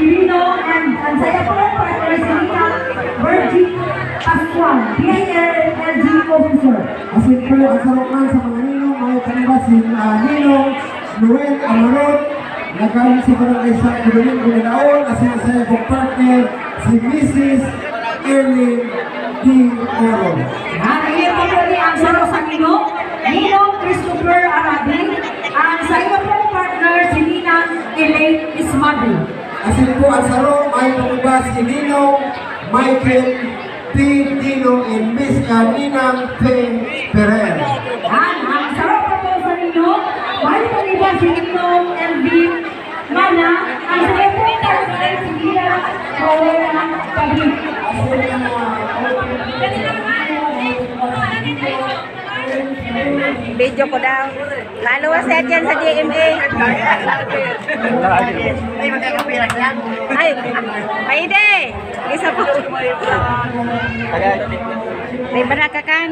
Quirino, and ang saya po partner si Rita Virgin Pascual, officer. Asin po ang sarokan sa mga ninong, mga kanila si uh, Ninong Noel Amarot, nagaling sa barangay sa Kuduling Gulinaon, asin sa iyong partner si Mrs. Erling D. Oro. Ngayon po Asin po ang saro, may pangubas si Ninong Michael T. Dino and Miss Ninang P. Ferrer. Yan, ang saro po po sa Nino, may pag-iba si Ninong MV Mana, ang sa iyo po partner si Ninang Rowena Pagit. Video ko daw. Lalo set yan sa DMA. Ay, Maide! Isa po. May barakakan.